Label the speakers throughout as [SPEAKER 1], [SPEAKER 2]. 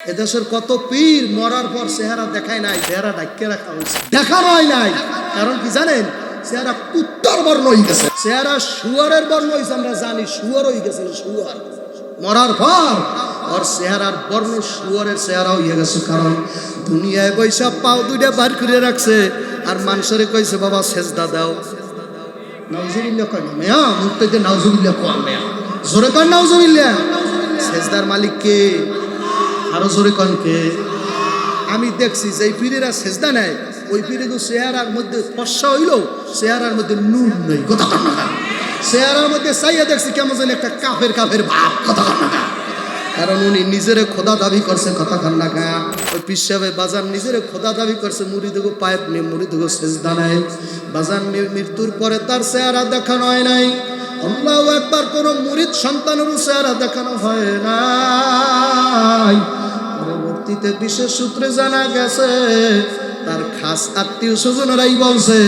[SPEAKER 1] এদেশের কত পীর মরার পর চেহারা দেখায় নাই চেহারা ডাক্কে রাখা হয়েছে। দেখানো হয় নাই। কারণ কি জানেন? চেহারা কুত্তর বর্ণ হয়ে গেছে। চেহারা শুয়ারের বর্ণ হয়েছে, আমরা জানি শুয়ার হয়ে গেছে শুয়ার। মরার পর ওর চেহারার বর্ণ শুয়ারের চেহারা হয়ে গেছে, কারণ দুনিয়ায় বৈশা পাও দুইটা বার করে রাখছে, আর মানুষের কইছে, বাবা, সেজদা দাও। নাউজুবিল্লাহ কয় মেয়া মুখতে যে নাউজুবিল্লাহ কয় মেয়া জোরে কয় নাউজুবিল্লাহ। সেজদার মালিক কে? আরও জোরে কন কে? আমি দেখছি যে পীরেরা সেজদা নেয়, ওই পীরে তো চেহারার মধ্যে ফর্সা হইল, চেহারার মধ্যে নুন নেই, কথা চেহারার মধ্যে চাইয়া দেখছি কেমন যেন একটা কাফের কাফের ভাব, কথা কারণ উনি নিজেরে খোদা দাবি করছে, কথা কান না গা ওই পিসাবে বাজার নিজেরে খোদা দাবি করছে মুড়ি পাইপ নিয়ে মুড়ি দেবো সেজদা নেয়। বাজার নিয়ে মৃত্যুর পরে তার চেহারা দেখানো হয় নাই। আল্লাহ একবার কোন মুরিদ সন্তানেরও চেহারা দেখানো হয় নাই। পরবর্তীতে বিশেষ সূত্রে জানা গেছে, তার খাস আত্মীয় স্বজনেরাই বলছে,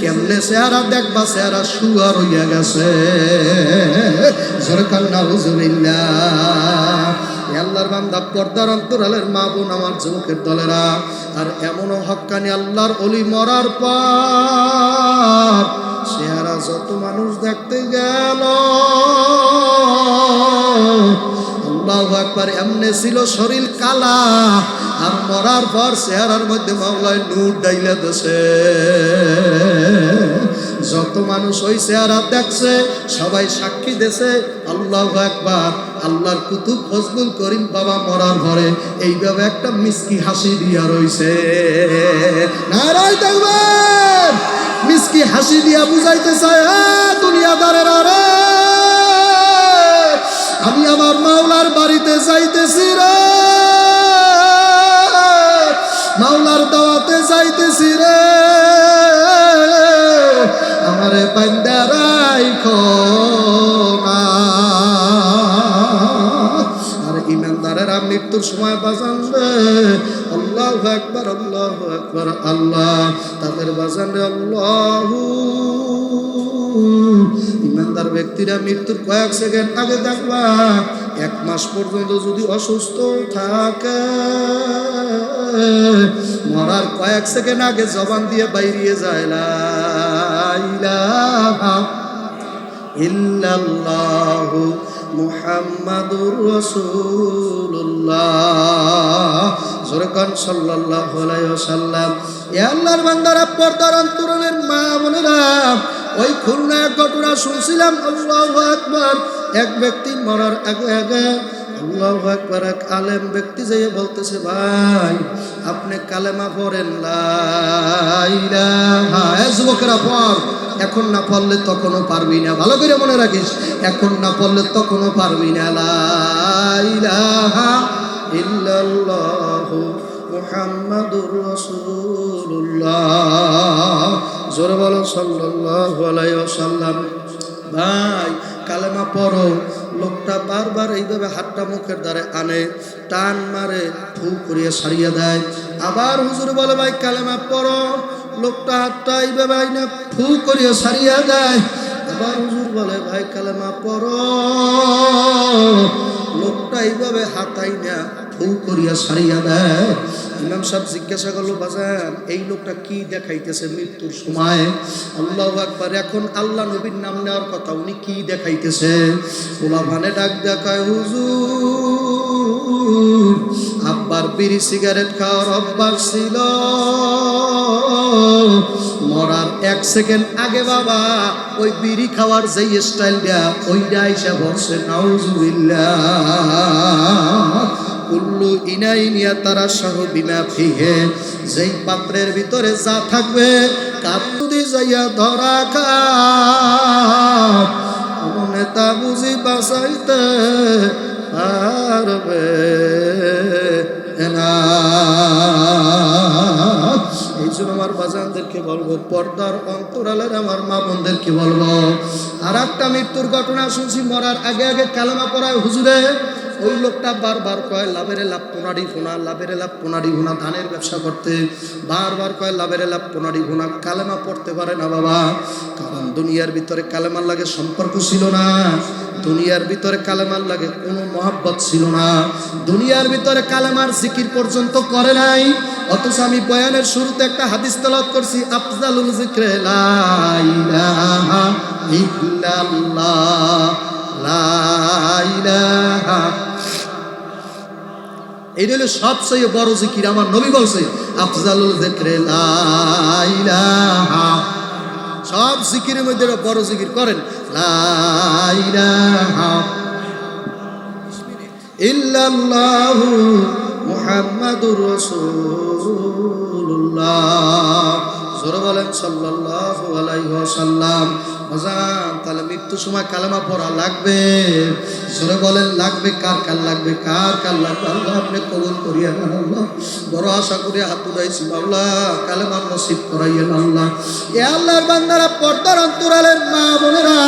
[SPEAKER 1] কেমনে চেহারা দেখবা? চেহারা সুয়ার হইয়া গেছে। সরকার নাউজুবিল্লাহ এ আল্লাহর বান্দা পর্দার অন্তরালের মা বোন আমার যুবকের দলেরা, আর এমনও হক্কানি আল্লাহর অলি মরার পর চেহারা যত মানুষ দেখতে গেল, আল্লাহ একবার এমনে ছিল শরীর কালা, আর মরার পর চেহারার মধ্যে মাওলায় নূর ডাইলে দেশে যত মানুষ ওই চেহারা দেখছে, সবাই সাক্ষী দেছে, আল্লাহ একবার আল্লাহর কুতুব ফজলুল করিম বাবা মরার ঘরে, এইভাবে একটা মিসকি হাসি দিয়া রইছে। নারায় দেখবেন মিসকি হাসি দিয়া বুঝাইতে চায় দুনিয়াদারের আরে আমি আমার মাওলার বাড়িতে যাইতেছি রে, মাওলার দাওয়াতে যাইতেছি রে, আমারে পান্দা রাইখো না। আর ইমানদারেরা মৃত্যুর সময় বাজান আল্লাহ একবার আল্লাহ একবার আল্লাহ তাদের বাজান আল্লাহ। ইমানদার ব্যক্তিরা মৃত্যুর কয়েক সেকেন্ড আগে দেখবা, এক মাস পর্যন্ত যদি অসুস্থ থাকে, মরার কয়েক সেকেন্ড আগে জবান দিয়ে বাইরিয়ে যায় ইল্লাল্লাহু মুহাম্মাদুর রাসূলুল্লাহ। জোরকান সাল্লাল্লাহু আলাইহি ওয়াসাল্লাম, এ আল্লাহর বান্দারা, পর্দার অন্তরণের মা বোনেরা, ওই খুলনা ঘটনা শুনছিলাম, আল্লাহু আকবার। এক ব্যক্তি মরার আগে আগে, আল্লাহু আকবার, এক আলেম ব্যক্তি যেয়ে বলতেছে, ভাই, আপনি কালেমা পড়েন যুবকেরা পড়। এখন না পড়লে তখনও পারবি না। ভালো করে মনে রাখিস, এখন না পড়লে তখনও পারবি না লা ইলাহা ইল্লাল্লাহু। মুহাম্মাদুর আলাইহি ওয়াসাল্লাম। ভাই, কালেমা পড়ো। লোকটা বারবার এইভাবে হাতটা মুখের দ্বারে আনে, টান মারে, ফু করিয়ে সারিয়ে দেয়। আবার হুজুর বলে, ভাই, কালেমা পড়ো। লোকটা হাতটা এইভাবে আইনে ফু করিয়ে সারিয়ে দেয়। আবার হুজুর বলে, ভাই, কালেমা পড়ো। লোকটা এইভাবে হাতাই না ফু করিয়া সারিয়া দেয়। ইমাম সাহেব জিজ্ঞাসা করল, বাজান, এই লোকটা কি দেখাইতেছে মৃত্যুর সময়? আল্লাহ আকবার, এখন আল্লাহ নবীর নাম নেওয়ার কথা, উনি কি দেখাইতেছে? ওলা ভানে ডাক দেখায়, হুজুর, আব্বার বিড়ি সিগারেট খাওয়ার অভ্যাস ছিল। মরার এক সেকেন্ড আগে বাবা, ওই বিড়ি খাওয়ার যেই স্টাইলটা ওইটা এসে বসে নাউজুবিল্লাহ। কুল্লু ইনাইনিয়া তারা সহ বিমা ফিহে। যেই পাত্রের ভিতরে যা থাকবে কাতুদি যাইয়া ধরা খা নেতা বুঝি বাঁচাইতে পারবে না। জন্য আমার বাজানদেরকে বলব, পর্দার অন্তরালের আমার মা বোনদেরকে বলব আর একটা মৃত্যুর ঘটনা শুনছি, মরার আগে আগে কালামা পড়ায়, হুজুরে ওই লোকটা বারবার কয়, লাভের লাভ পোনারি ফোনা লাভের লাভ পোনারি ফোনা ধানের ব্যবসা করতে। বারবার কয়, লাভের লাভ পোনারি ফোনা কালেমা পড়তে পারে না বাবা। কারণ দুনিয়ার ভিতরে কালেমার লাগে সম্পর্ক ছিল না। দুনিয়ার ভিতরে কালেমার লাগে কোনো মহাব্বত ছিল না। দুনিয়ার ভিতরে কালেমার জিকির পর্যন্ত করে নাই। অথচ আমি বয়ানের শুরুতে একটা হাদিস তলত করছি, আফজালুল জিক্রে ইল্লাল্লাহ, লা ইলাহা এই হলো সবচেয়ে বড় জিকির, আমার নবী বলছে, আফজালুল জিক্রে লা ইলাহা। সব জিকিরের মধ্যে বড় জিকির করেন, লা ইলাহা। ইল্লাল্লাহু মুহাম্মাদুর রাসূলুল্লাহ। জোরে সাল্লাল্লাহু আলাইহি ওয়াসাল্লাম। বাজান তাহলে মৃত্যু সময় কালেমা পড়া লাগবে। জোরে বলেন, লাগবে কার কার লাগবে? কার কার লাগবে? আল্লাহ আপনি কবুল করিয়া নেন আল্লাহ। বড় আশা করে হাত উঠাইছি আল্লাহ। কালেমার নসিব করাইয়েন, আল্লাহ। এ আল্লাহর বান্দারা পর্দার অন্তরালের মা বোনেরা,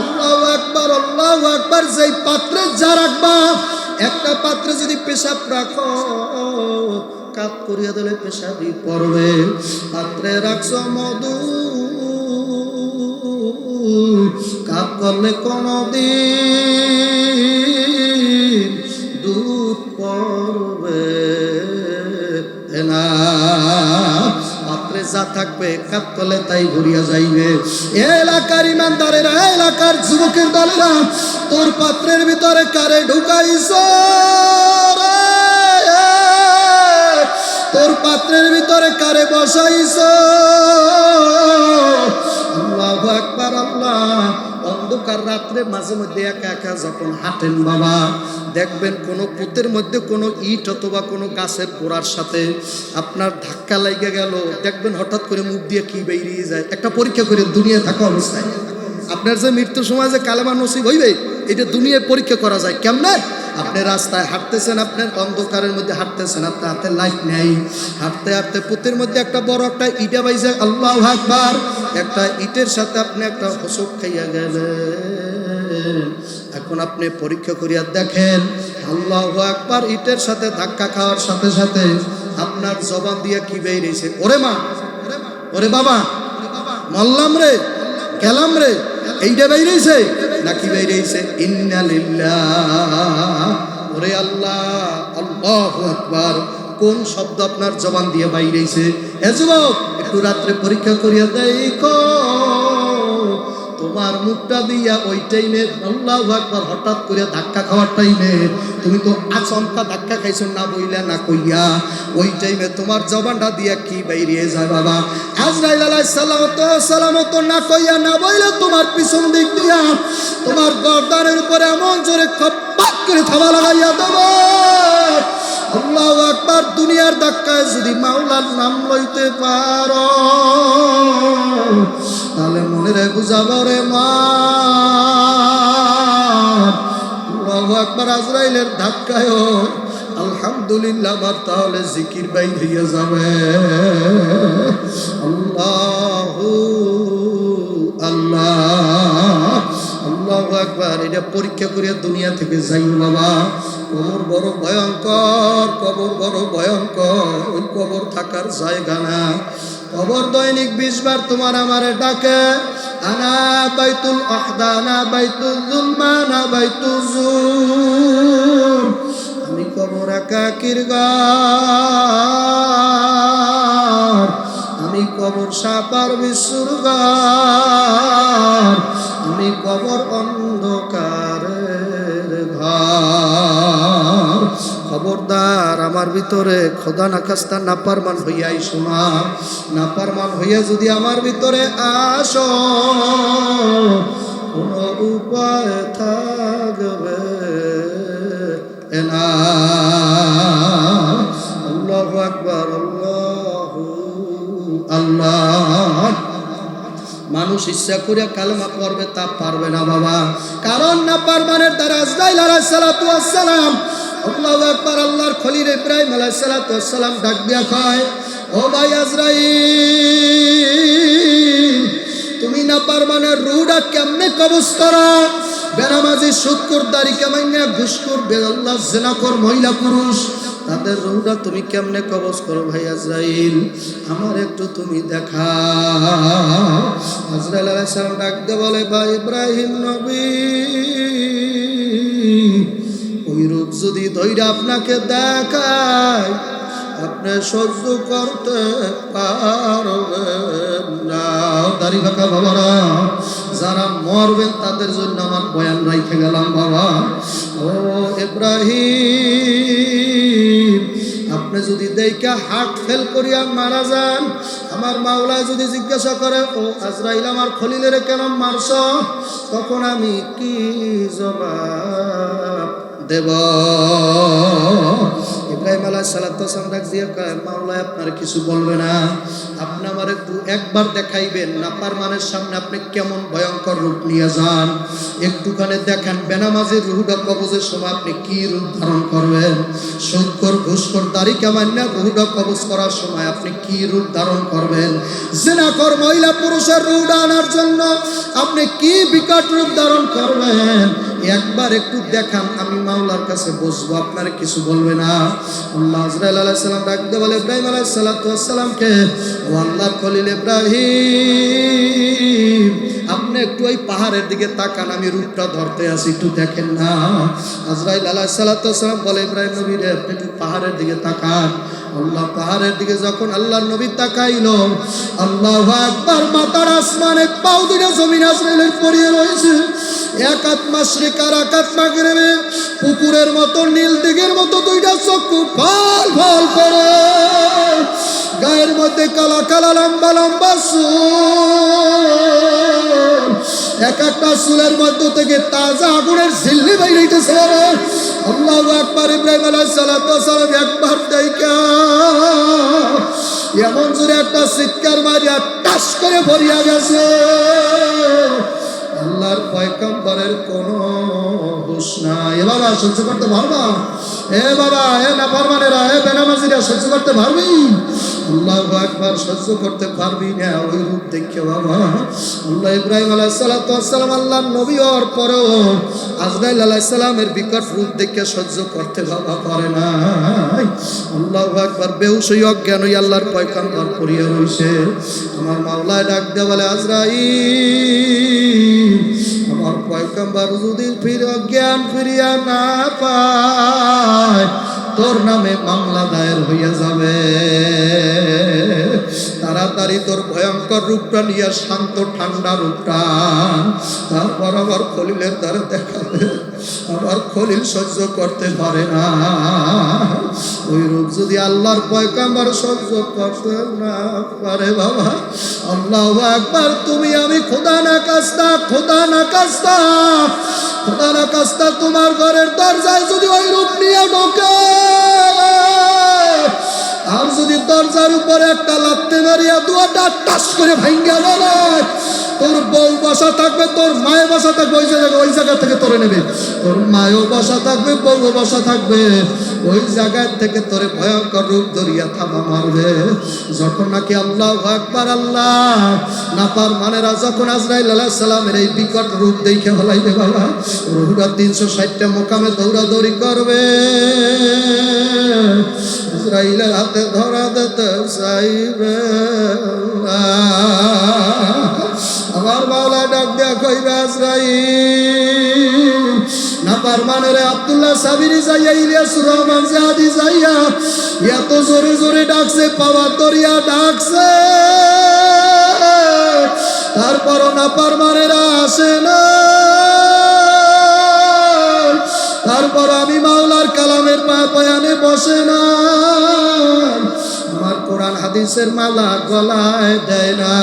[SPEAKER 1] আল্লাহু আকবার আল্লাহু আকবার, যেই পাত্রে যা রাখবা একটা পাত্রে যদি পেশাব রাখো, কাপ করিয়া দিলে পেশাবই পড়বে। পাত্রে রাখছো মধু কাপ করলে কোনো দিন দুধ পড়বে না। যা থাকবে কাপ করলে তাই ভরিয়া যাইবে। এলাকার ইমানদারেরা, এলাকার যুবকের দলেরা, তোর পাত্রের ভিতরে কারে ঢুকাইছ তোর পাত্রের ভিতরে কারে বসাইছ? আল্লাহু আকবার আল্লাহ। অন্ধকার রাত্রে মাঝে মধ্যে একা একা যখন হাঁটেন বাবা, দেখবেন কোনো পুতের মধ্যে কোনো ইট অথবা কোনো গাছের গোড়ার সাথে আপনার ধাক্কা লাগে গেল। দেখবেন হঠাৎ করে মুখ দিয়ে কি বেরিয়ে যায়। একটা পরীক্ষা করে দুনিয়া থাকা অবস্থায়। আপনার যে মৃত্যুর সময় যে কালেমা নসিব হইবে, এটা দুনিয়ায় পরীক্ষা করা যায়। কেমনে? আপনি রাস্তায় হাঁটতেছেন আপনার অন্ধকারের মধ্যে হাঁটতেছেন, আপনার হাতে লাইট নেই। হাঁটতে হাঁটতে পুতের মধ্যে একটা বড় একটা ইটা বাইছে আল্লাহ আকবার, একটা ইটের সাথে আপনি একটা হসক খাইয়া গেলেন। এখন আপনি পরীক্ষা করিয়া দেখেন, আল্লাহ আকবার ইটের সাথে ধাক্কা খাওয়ার সাথে সাথে আপনার জবান দিয়া কি বেরিয়েছে ওরে মা, ওরে বাবা মল্লাম রে, গেলাম রে এইটা বেরিয়েছে নাকি বেরিয়েছে ইন্নালিল্লাহ ওরে আল্লাহ আল্লাহ আকবার। কোন শব্দ আপনার জবান দিয়ে বাইরেছে এ যুবক, একটু রাত্রে পরীক্ষা করিয়া দেখো। তোমার মুখটা দিয়া ওই টাইমে আল্লাহ একবার হঠাৎ করে ধাক্কা খাওয়ার টাইমে তুমি তো আচমকা ধাক্কা খাইছো, না বইলা, না কইয়া। ওই টাইমে তোমার জবানটা দিয়া কি বাইরিয়ে যায় বাবা? আজরাইল আলাইহিস সালামত সালামত না কইয়া, না বইলে তোমার পিছন দিক দিয়া। তোমার গর্দানের উপরে এমন জোরে খপ্পাক করে থাবা লাগাইয়া দেবো। আল্লাহ আকবার, দুনিয়ার ধাক্কায় যদি মাওলার নাম লইতে পারো, তাহলে মনে রে বুঝাবো রে মা। আকবার, আজরাইলের ধাক্কায় আলহামদুলিল্লাহ, আমার তাহলে জিকির বাই হইয়া যাবে। আল্লাহ আল্লাহ একবার এটা পরীক্ষা করিয়া দুনিয়া থেকে যাই বাবা। কবর বড় ভয়ঙ্কর, কবর বড় ভয়ঙ্কর, ওই কবর থাকার জায়গা না। কবর দৈনিক বিশ বার তোমার আমারে ডাকে, আনা বাইতুল আহদানা বাইতুল জুলমানা বাইতুল জুল আমি কবর একাকির গার আমি কবর সাপার বিশ্বর আমি কবর অন্ধকারের খবরদার, আমার ভিতরে খোদা নাকাস্তা নাপারমান হইয়াই শোনা। নাপারমান হইয়া যদি আমার ভিতরে আসো, কোনো উপায় থাকবে আল্লাহ আকবার, আল্লাহ মানুষ ইচ্ছা করে কালেমা পড়বে তা পারবে না বাবা। কারণ না পারমানের দ্বারা আজরাইল সালাম আল্লাহু আকবার, আল্লাহর খলিল ইব্রাহিম আলাইহিস সালাতু ওয়াস সালাম ডাক দিয়া কয়, ও ভাই আজরাইল, তুমি না পারমানের রুডা কেমনে কবজ করো? বেনামাজি সুৎকুর দাড়ি কেমাইনা ঘুষকুর বেআল্লাহ জেনাকর মহিলা পুরুষ, তাদের রৌডা তুমি কেমনে কবজ করো ভাই আজরাইল? আমার একটু তুমি দেখা আজরাইল ডাক দিয়ে বলে, ভাই ইব্রাহিম নবী যদি ধৈর্য আপনাকে দেখায় আপনি সহ্য করতে পারবেন না। দাড়ি বাঁকা বাবারা, যারা মরবেন তাদের জন্য আমার বয়ান রাইখে গেলাম বাবা। ও ইব্রাহিম, আপনি যদি দেখে হার্ট ফেল করিয়া মারা যান, আমার মাওলায় যদি জিজ্ঞাসা করে, ও আজরাইল, আমার খলিলের কেন মারছ? তখন আমি কি জবাব দেব। ইব্রাহিম আলাহ সালাতাম ডাক দিয়ে মাওলায়, আপনার কিছু বলবে না। আপনি আমার একটু একবার দেখাইবেন নাপার মানের সামনে আপনি কেমন ভয়ঙ্কর রূপ নিয়ে যান। একটুখানে দেখেন, বেনামাজির রুহুডা কবজের সময় আপনি কি রূপ ধারণ করবেন? সুদকর ঘুষকর দাড়ি কামান্না রুহুডা কবজ করার সময় আপনি কি রূপ ধারণ করবেন? জেনাকর মহিলা পুরুষের রুহুডা আনার জন্য আপনি কি বিকট রূপ ধারণ করবেন? একবার একটু দেখান, আমি মাওলার কাছে বসবো, আপনার কিছু বলবে না। আল্লাহ আজরাইল আলাইহিস সালাম ডাকতে বলে, ইব্রাহিম ওয়াসসালামকে, ও আল্লাহ খলিল ইব্রাহিম, আপনি একটু ওই পাহাড়ের দিকে তাকান, আমি রূপটা ধরতে আসি, একটু দেখেন না। আজরাইল ওয়াসসালাম বলে, ইব্রাহিম নবী রে, আপনি একটু পাহাড়ের দিকে তাকান। আল্লাহ পাহাড়ের দিকে যখন আল্লাহর নবী তাকাইল, আল্লাহু আকবার মাতার আসমানে পাও জমিন আজরাইলের পড়িয়ে রয়েছে। এক হাত মাসরিক আর এক হাত মাগরিবে পুকুরের মতো, নীল দিঘের মতো দুইটা চক্ষু ফল ফল করে। গায়ের মধ্যে কালা কালা, লম্বা লম্বা চুল। এক একটা চুলের মধ্য থেকে তাজা আগুনের ঝিল্লি বাইরেছে আল্লাহ একবার ইব্রাহিম সালাতু সালাম একবার দেখা এমন জোরে একটা চিৎকার মারিয়া টাস করে ভরিয়া গেছে। আল্লাহর পয়গম্বরের কোন হুশ নাই। এ বাবা, সহ্য করতে পারবা? এ বাবা, এ না পারবানেরা এ বেনামাজিরা সহ্য করতে পারবি? আল্লাহ একবার সহ্য করতে পারবি না, ওই রূপ দেখে বাবা। আল্লাহ ইব্রাহিম আলাইহিস সালাতু ওয়াসসালাম আল্লাহর নবী হওয়ার পরেও আজরাইল আলাইহিস সালামের বিকট রূপ দেখে সহ্য করতে বাবা পারে না আল্লাহ একবার হই, অজ্ঞান হই, আল্লাহর পয়গম্বর করিয়া রইছে। আমার মাওলায় ডাক দে, বলে, আজরাইল, আমার পয়গম্বর যদি ফির জ্ঞান ফিরিয়া না পায় তোর নামে মামলা দায়ের হইয়া যাবে। তাড়াতাড়ি তোর ভয়ঙ্কর রূপটা নিয়ে শান্ত, ঠান্ডা রূপটা। তারপর আবার খলিলের দ্বারা দেখাবে। আবার খলিল সহ্য করতে পারে না। ওই রূপ যদি আল্লাহর পয়গাম্বার সহ্য করতে না পারে বাবা, আল্লাহ একবার তুমি আমি খোদা না কাস্তা, খোদা না কাস্তা। খোদা না কাস্তা তোমার ঘরের দরজায় যদি ওই রূপ নিয়ে ঢোকে, আর যদি দরজার উপরে একটা লাত্তে মারিয়া দুয়াটা টাস করে ভাঙ্গা বলে তোর বউ বসা থাকবে, তোর মায়ের বসা থাকবে, ওই জায়গা ওই জায়গা থেকে তোরে নেবে। তোর মায়ও বসা থাকবে বউ বসা থাকবে। ওই জায়গা থেকে তোরে ভয়ঙ্কর রূপ ধরিয়া থামা মারবে। যখন নাকি আল্লাহ আকবার, আল্লাহ নাপার মানেরা যখন আজরাইল আলাহ সালামের এই বিকট রূপ দেখে হলাইবে, বাবা, রহুরা তিনশো ষাটটা মোকামে দৌড়াদৌড়ি করবে। ইসরাইলের হাতে ধরা দিতে চাইবে আমার মাওলা ডাক দেয়া কইবে ইসরাইল না পারমানের আব্দুল্লাহ সাবিরি যাইয়া, ইলিয়াস রহমান জাহাদি যাইয়া, এত জোরে জোরে ডাকছে পাওয়া তরিয়া ডাকছে। তারপরও না পারমানেরা আসে না। তারপর আমি মাওলার কালামের বয়ানে বসে না। আমার কোরআন হাদিসের মালা গলায় দেয় না।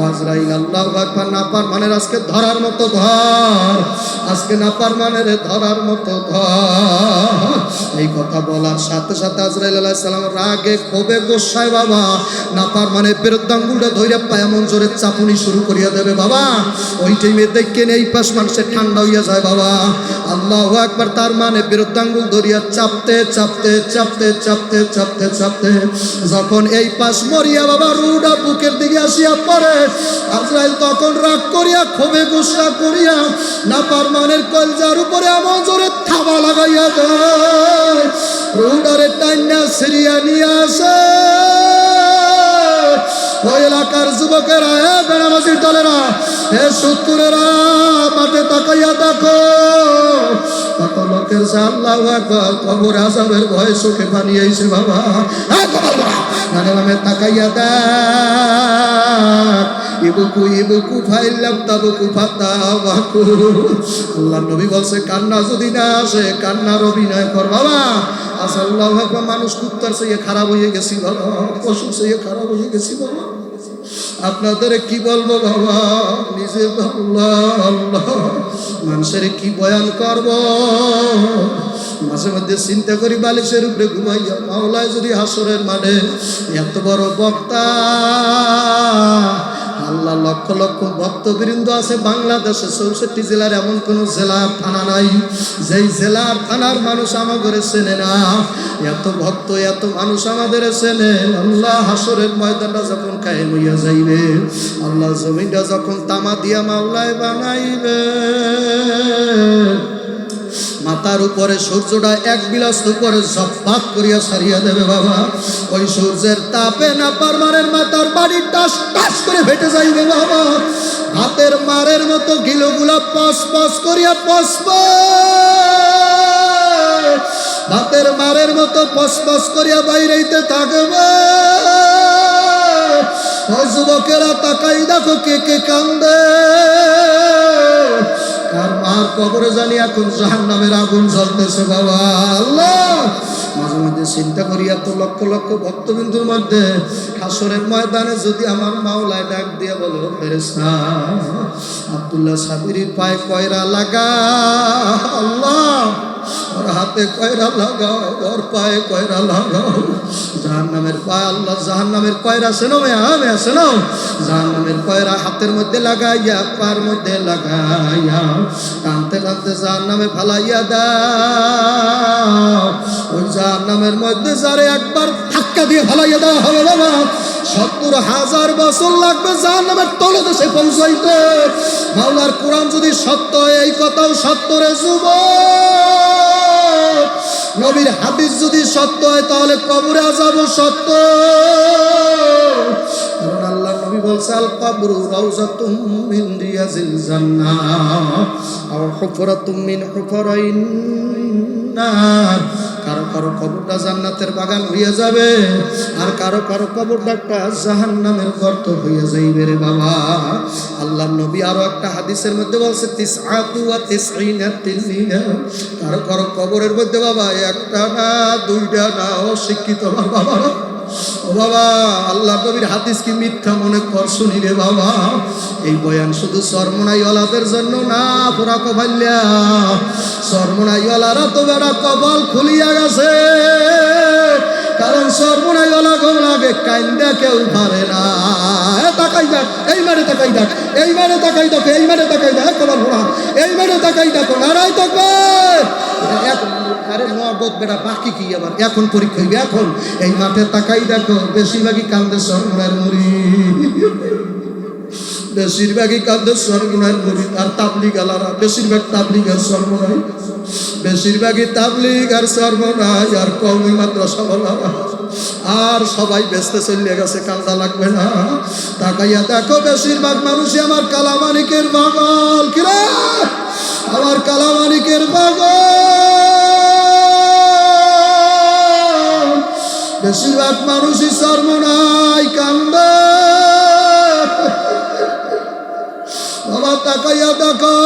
[SPEAKER 1] ওয়াজরাইল আল্লাহ আকবার না পার মানে আজকে ধরার মতো ধর আজকে না পার মানে ধরার মতো ধর এই কথা বলার সাথে সাথে আজরাইল আলাইহিস সালাম রাগে ক্ষোভে গোসায়, বাবা। না পার মানে বিরুদ্ধাঙ্গুলটা ধইরা পায় এমন জোরে চাপুনি শুরু করিয়া দেবে, বাবা। ওই টাইমে দেখে এই পাশ মানুষের ঠান্ডা হইয়া যায়, বাবা। আল্লাহ একবার তার মানে বিরুদ্ধাঙ্গুল ধরিয়া চাপতে চাপতে চাপতে চাপতে চাপতে চাপতে। যখন এই পাশ মরিয়া, বাবা, রুডা বুকের দিকে আসিয়া পড়ে আজরাইল তখন রাগ করিয়া, ক্ষোভে গুসা করিয়া না পারমানের কলজার উপরে এমন জোরে থাবা লাগাইয়া দেয় রুডারে টাইনা সিরিয়া নিয়ে আসে। ওই এলাকার যুবকেরা, এ বেড়াবাসীর দলেরা, এ সত্তরেরা, মাঠে তাকাইয়া দেখো। কত লোকের আল্লাহ একবার কবর আজাবের ভয়ে চোখে পানি আইছে, বাবা নামে তাকাইয়া দেখ। ইবুকু ইবুকু ফাইলাম তাবুকু ফাতা বাকু আল্লাহ নবী বলছে, কান্না যদি না আসে, কান্নার অভিনয় কর বাবা। আসাল্লাহ একবার মানুষ কুত্তার সে খারাপ হয়ে গেছি বাবা পশু সে খারাপ হয়ে গেছি বাবা আপনাদের কি বলব বাবা? নিজে আল্লাহ আল্লাহ। মানুষের কি বয়ান করব? মাঝে মধ্যে চিন্তা করি, বালিশের উপরে ঘুমাইয়া মাওলায় যদি হাসরের মানে এত বড় বক্তা। আল্লাহ লক্ষ লক্ষ ভক্তবৃন্দ আছে বাংলাদেশে, চৌষট্টি জেলার এমন কোন জেলার থানা নাই। যেই জেলার থানার মানুষ আমাদের চেনে না। এত ভক্ত, এত মানুষ আমাদের চেনে। আল্লাহ হাসরের ময়দানটা যখন কায়ে হইয়া যাইবে, আল্লাহ জমিটা যখন তামা দিয়া মাওলায় বানাইবে। মাথার উপরে, সূর্যটা এক বিলাস উপরে জপাত করিয়া সারিয়া দেবে বাবা। ওই সূর্যের তাপে না পারমানের মাথার বাড়ি টাস টাস করে ফেটে যাইবে বাবা। হাতের মারের মতো গিলোগুলা পস পস করিয়া পস ভাতের মারের মতো পস পস করিয়া বাইরেইতে থাকবে। যুবকেরা তাকাই দেখো কে কে কান্দে। মার কবরে জানি এখন জাহান নামের আগুন জ্বলতেছে বাবা। আল্লাহ! মাঝে মাঝে চিন্তা করি, এত লক্ষ লক্ষ ভক্তবিন্দুর মধ্যে হাসরের ময়দানে যদি আমার মাওলায় ডাক দিয়ে বলো ফেরেস্তা আব্দুল্লাহ সাবিরির পায়ে কয়রা লাগা? আল্লাহ! ওর হাতে কয়রা লাগাও, ওর পায়ে কয়রা লাগাও। জাহান নামের পায়ে আল্লাহ জাহান নামের কয়রা শোনো মেয়া মেয়া শোনো। জাহান কয়রা হাতের মধ্যে লাগাইয়া, পার মধ্যে লাগাইয়া কানতে কানতে জাহান নামে ফালাইয়া দাও। ওই জাহান মধ্যে যারে একবার ধাক্কা দিয়ে ফালাইয়া দেওয়া হবে বাবা সত্তর হাজার বছর লাগবে জাহান নামের তলদেশে পৌঁছাইতে। মাওলার কোরআন যদি সত্য, এই কথাও সত্য রে যুবক। নবীর হাদিস যদি সত্য হয়, তাহলে কবরে আজাব সত্য। কারণ আল্লাহ নবী বলছে, আল কবরু রাউজাতুম মিন রিয়াজিল জান্নাহ আর হুফরাতুম মিন হুফরাইন নার। কারও কারও কবরটা জান্নাতের বাগান হইয়া যাবে, আর কারও কারও কবরটা একটা জাহান নামের গর্ত হইয়া যাইবে রে বাবা। আল্লাহ নবী আরও একটা হাদিসের মধ্যে বলছে, তিসআতু ওয়া তিসঈনা তিল্লিয়া কারও কারও কবরের মধ্যে বাবা, একটা না, দুইটা না, অশিক্ষিত বাবা বাবা, আল্লাহ নবীর হাদিস কি মিথ্যা মনে কর শুনি রে বাবা। এই বয়ান শুধু সরমনাই ওলাদের জন্য না, পুরা কবাল্যা সরমনাই ওলারা তো বেড়া কপাল খুলিয়া গেছে। কারণ সর্বনাই ওলা গো লাগে কাইন্দা কেউ পারে না। তাকাই দেখ, এই মানে তাকাই দেখ, এই মানে তাকাই দেখ, এই মানে তাকাই দেখ কবার এই মানে তাকাই দেখো থাকবে এখন আরে বেড়া বাকি কি আবার? এখন পরীক্ষা হইবে, এখন। এই মাঠে তাকাই দেখো, বেশিরভাগই কান্দে সরমনার মুড়ি। বেশিরভাগই কান্দে সরমনার মুড়ি। আর তাবলিগ আলারা, বেশিরভাগ তাবলিগ আর সরমনাই বেশিরভাগই তাবলিগ আর সর্বনাই আর কমই মাদ্রাসা বলারা আর সবাই ব্যস্ত চলে গেছে, কান্দা লাগবে না। তাকাইয়া দেখো, বেশিরভাগ মানুষই আমার কালামানিকের পাগল। কিরা? আমার কালামানিকের পাগল। বেশিরভাগ মানুষই সর্বনাই কান্দে। বাবা তাকাইয়া দেখো।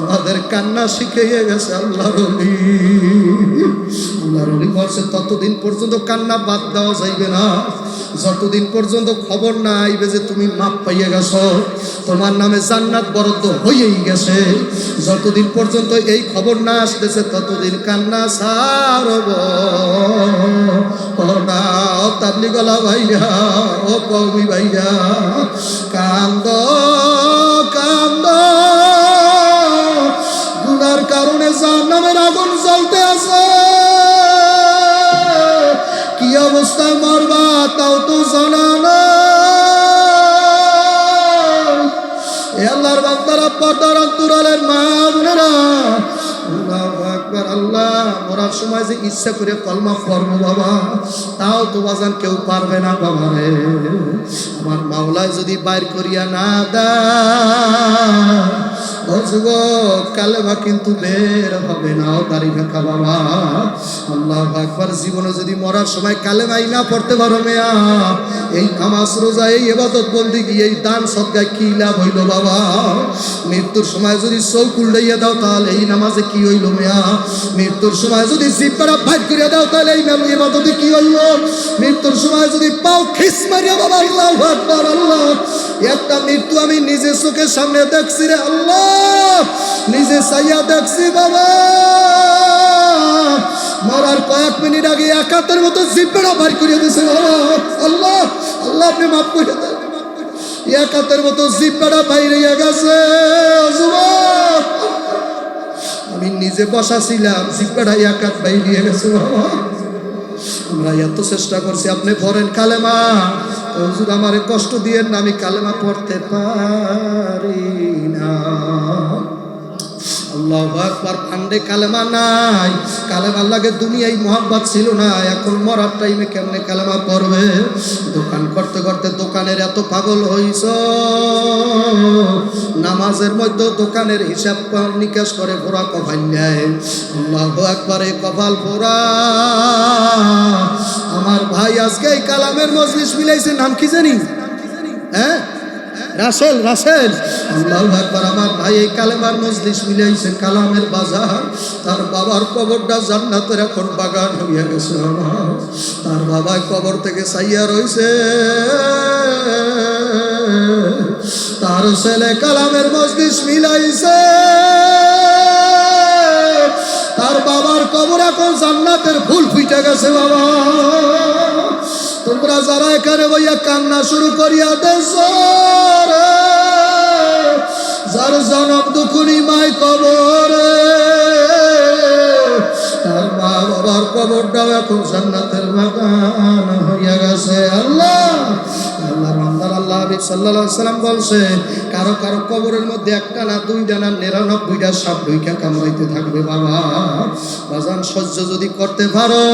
[SPEAKER 1] আমাদের কান্না শিখিয়ে গেছে আল্লাহ রলি আল্লাহ ততদিন পর্যন্ত কান্না বাদ দেওয়া যাইবে না। যতদিন পর্যন্ত খবর না আইবে যে তুমি মাপ পাইয়ে গেছো, তোমার নামে জান্নাত বরাদ্দ হয়েই গেছে। যতদিন পর্যন্ত এই খবর না আসতেছে, ততদিন কান্না সারব না। তাবলি গলা ভাইয়া, ও কবি ভাইয়া, কান্দ অবস্থায় মরবা, তাও তো জানা না আল্লাহর পর্দার অন্তরালের মা বোনেরা। আল্লাহু সময় যে ইচ্ছা করে বাবা, তাও কেউ পারবে না বাবা আমার মাওলায় যদি বাইর করিয়া না দেয় ও যুবক, কালেমা কিন্তু বের হবে না, ও দাড়ি বাবা। আল্লাহ আকবার, জীবনে যদি মরার সময় কালেমাই না পড়তে পারো মেয়া, এই নামাজ রোজা, এই এবাদত বন্দি এই দান সদগায় কি লাভ হইল বাবা? মৃত্যুর সময় যদি চোখ উল্টাইয়া দাও, তাহলে এই নামাজে কি হইল মেয়া? মৃত্যুর সময় যদি জিব্বারা ভাগ করে দাও, তাহলে এই নাম এবাদতে কি হইল? মৃত্যুর সময় যদি পাও খিস মারিয়া বাবা, আল্লাহ আকবার, আল্লাহ। একটা মৃত্যু আমি নিজের চোখের সামনে দেখছি রে আল্লাহ। নিজে সাইয়া দেখছি বাবা। মরার কয়েক মিনিট আগে একাত্তর মতো জিব্বারা ভার করে দিয়েছে আল্লাহ আল্লাহ আপনি মাফ করে দেন। একাত্তর মতো জিব্বাটা বাইরে গেছে। আমি নিজে বসা ছিলাম জিব্বাটা একাত বাইরে গেছে আমরা এত চেষ্টা করছি, আপনি পড়েন কালেমা। হুজুর আমারে কষ্ট দিয়ে না আমি কালেমা পড়তে পারি না। আল্লাহ আকবার পান্ডে কালেমা নাই। কালেমা লাগে দুনিয়ায় মোহাব্বত ছিল না, এখন মরার টাইমে কেমনে কালেমা পড়বে? দোকান করতে করতে দোকানের এত পাগল হইছ। নামাজের মধ্যে দোকানের হিসাব নিকাশ করে পোড়া কফাল নেয়। আল্লাহ একবারে কপাল পোড়া আমার ভাই আজকে এই কালামের মজলিস মিলাইছে, নাম কি জানি? হ্যাঁ? রাসেল রাসেল। আল্লাহ একবার আমার ভাই এই কালেমার মজলিস মিলাইছে, কালামের বাজার। তার বাবার কবরটা জান্নাতের এখন বাগান হইয়া গেছে আমার। তার বাবা কবর থেকে সাইয়া রইছে। তার ছেলে কালামের মজলিস মিলাইছে। তার বাবার কবর এখন জান্নাতের ফুল ফুইটে গেছে বাবা। তোমরা যারা এখানে বইয়া কান্না শুরু করিয়া দেশ যার জনম দুখুনি মাই কবরে, তার মা বাবার কবরটাও এখন জান্নাতের বাগান হইয়া গেছে। আল্লাহ আল্লাহ রহমান আল্লাহ হাবিব সাল্লাহ সাল্লাম বলছে, কারও কারও কবরের মধ্যে একটা না দুইটা না নিরানব্বইটা সাপ ঢুইকা কামড়াইতে থাকবে বাবা। বাজান, সহ্য যদি করতে পারো,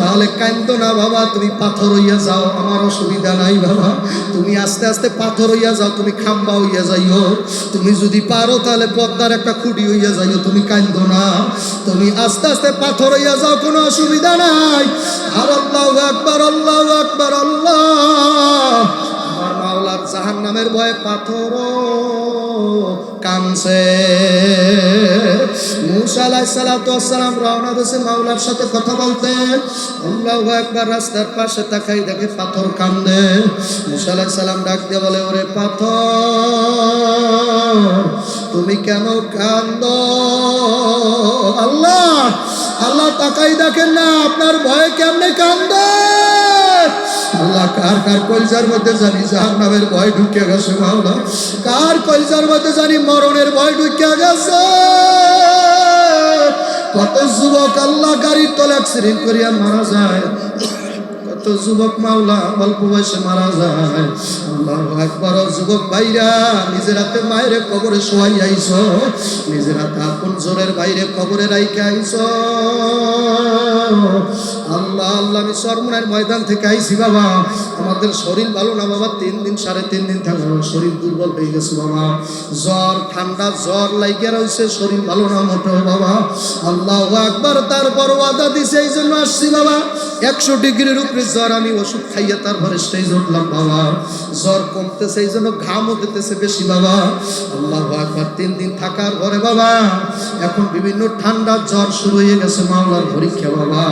[SPEAKER 1] তাহলে কান্দ না বাবা, তুমি পাথর হইয়া যাও, আমার অসুবিধা নাই বাবা। তুমি আস্তে আস্তে পাথর হইয়া যাও, তুমি খাম্বা হইয়া যাইও। তুমি যদি পারো, তাহলে পদ্মার একটা খুঁটি হইয়া যাইও, তুমি কান্দ না। তুমি আস্তে আস্তে পাথর হইয়া যাও, কোনো অসুবিধা নাই। আর আল্লাহ আকবার আল্লাহ আকবার, আল্লাহ। আমার মাওলার জাহান নামের ভয়ে পাথর কামছে। মুসা আলাইসালাম রওনা দিয়েছে মাওলার সাথে কথা বলতে। আল্লাহ একবার রাস্তার পাশে তাকাই দেখে পাথর কান্দে মুসা আলাইসালাম ডাক দিয়ে বলে, ওরে পাথর, তুমি কেন কান্দ আল্লাহ আল্লাহ তাকাই দেখেন না, আপনার ভয়ে কেমনে কান্দে আল্লাহ, কার কার কলজার মধ্যে জানি জাহান নামের ভয় ঢুকে গেছে মাওলা? কার কলজার মধ্যে জানি মরণের ভয় ঢুকে গেছে? কত যুবক আল্লাহ গাড়ির তলে অ্যাক্সিডেন্ট করিয়া মারা যায়। যুবক মাওলা অল্প বয়সে মারা যায়। একবার যুবক ভাইরা, নিজের হাতে মায়ের কবরে শোয়াই আইস নিজের হাতে আপন জোরের বাইরে কবরে রাইকে আইস আল্লাহ আল্লাহ, আমি সরমনের ময়দান থেকে আইছি বাবা। আমাদের শরীর ভালো না বাবা, তিন দিন, সাড়ে তিন দিন থাকবে শরীর দুর্বল হয়ে গেছে বাবা। জ্বর, ঠান্ডা, জ্বর লাগিয়ে রয়েছে শরীর ভালো না মোটেও বাবা। আল্লাহ একবার তারপর ওয়াদা দিছে এই জন্য আসছি বাবা। একশো ডিগ্রির উপরে জ্বর, আমি ওষুধ খাইয়া তারপরে সেই উঠলাম, বাবা। জ্বর কমতেছে, এই জন্য ঘামও দিতেছে বেশি, বাবা। আল্লাহ একবার তিন দিন থাকার পরে, বাবা, এখন বিভিন্ন ঠান্ডা জ্বর শুরু হয়ে গেছে মামলার পরীক্ষা, বাবা।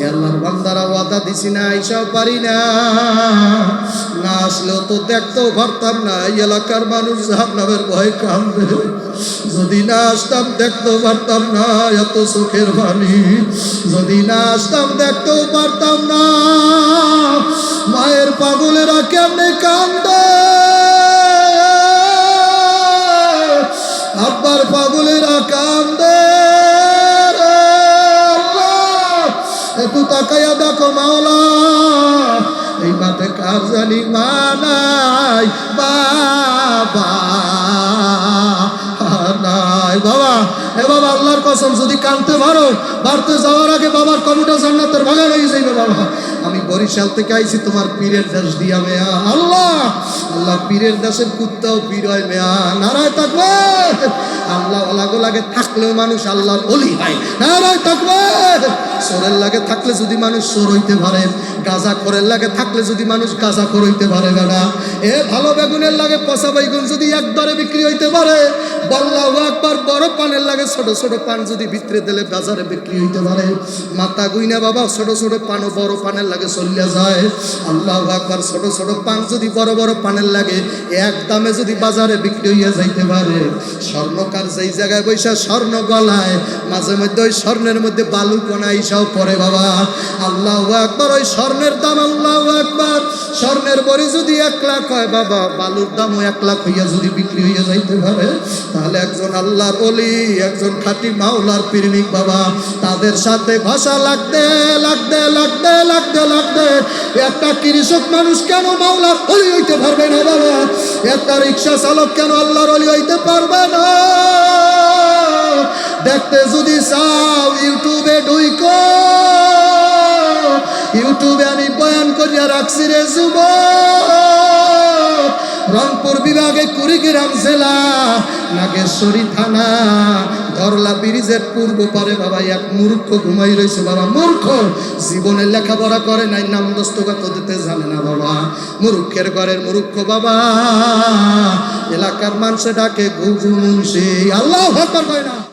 [SPEAKER 1] এ আল্লাহর বান্দারা ওয়াদা দিছি না এইসব পারি না। না আসলেও তো দেখতেও পারতাম না, এই এলাকার মানুষ জাহান্নামের ভয় কামবে যদি না আসতাম, দেখতেও পারতাম না, এত চোখের বাণী যদি না আসতাম, দেখতেও পারতাম না। মায়ের পাগলেরা কেমনে কান্দে? আব্বার পাগলেরা কান্দে। একটু তাকাইয়া দেখো মাওলা, এই মাঠে কার জানি মা নাই? বাবা। নাই। বাবা, এ বাবা, আল্লাহর কসম, যদি কানতে পারো, বাড়তে যাওয়ার আগে বাবার কমিটা জান্নাতের ভাগা হয়ে যাইবে বাবা। আমি বরিশাল থেকে আইছি, তোমার পীরের দাস দিয়া মেয়া। আল্লাহ আল্লাহ, পীরের দেশের কুত্তাও পীর হয় মেয়া। নারায় থাকবে আল্লাহ ওলাগো লাগে থাকলেও মানুষ আল্লাহর অলি হয়। নারায় থাকবে সোরের লাগে থাকলে যদি মানুষ সোর হইতে পারে, গাজা করের লাগে থাকলে যদি মানুষ গাজা করে হইতে পারে বেড়া এ ভালো বেগুনের লাগে পচা বেগুন যদি এক দরে বিক্রি হইতে পারে বল্লাহ একবার বড় পানের লাগে ছোট ছোট পান যদি ভিতরে দিলে বাজারে বিক্রি হইতে পারে। মাথা গুইনা বাবা, ছোট ছোট পানও বড় পানের লাগে চলিয়া যায়। আল্লাহ একবার ছোট ছোট পান যদি বড় বড় পানের লাগে, এক দামে যদি বাজারে বিক্রি হইয়া যাইতে পারে। স্বর্ণকার যেই জায়গায় বৈশা স্বর্ণ গলায়, মাঝে মধ্যে ওই স্বর্ণের মধ্যে বালু কোনা ইসাও পরে বাবা। আল্লাহ একবার ওই স্বর্ণের দাম আল্লাহ একবার স্বর্ণের বড়ি যদি এক লাখ হয় বাবা, বালুর দামও এক লাখ হইয়া যদি বিক্রি হইয়া যাইতে পারে, তাহলে একজন আল্লাহর অলি একজন খাটি মাওলার পিরমিক বাবা, তাদের সাথে ভাষা লাগতে লাগতে লাগতে লাগতে লাগতে, একটা কৃষক মানুষ কেন মাওলার অলি হইতে পারবে না বাবা? একটা রিক্সা চালক কেন আল্লাহর অলি হইতে পারবে না? দেখতে যদি চাও, ইউটিউবে ঢুইকো। ইউটিউবে আমি বয়ান করিয়া রাখছি রে যুব রংপুর বিভাগে কুড়িগ্রাম জেলা, নাগেশ্বরী থানা। ধরলা ব্রিজের পূর্ব পারে বাবা, এক মূর্খ ঘুমাই রয়েছে বাবা, মূর্খ। জীবনে লেখাপড়া করে নাই, নাম দস্তগত দিতে জানে না বাবা। মূর্খের ঘরের মূর্খ বাবা। এলাকার মানুষে ডাকে গুজু মুন্সি। আল্লাহ হয় না।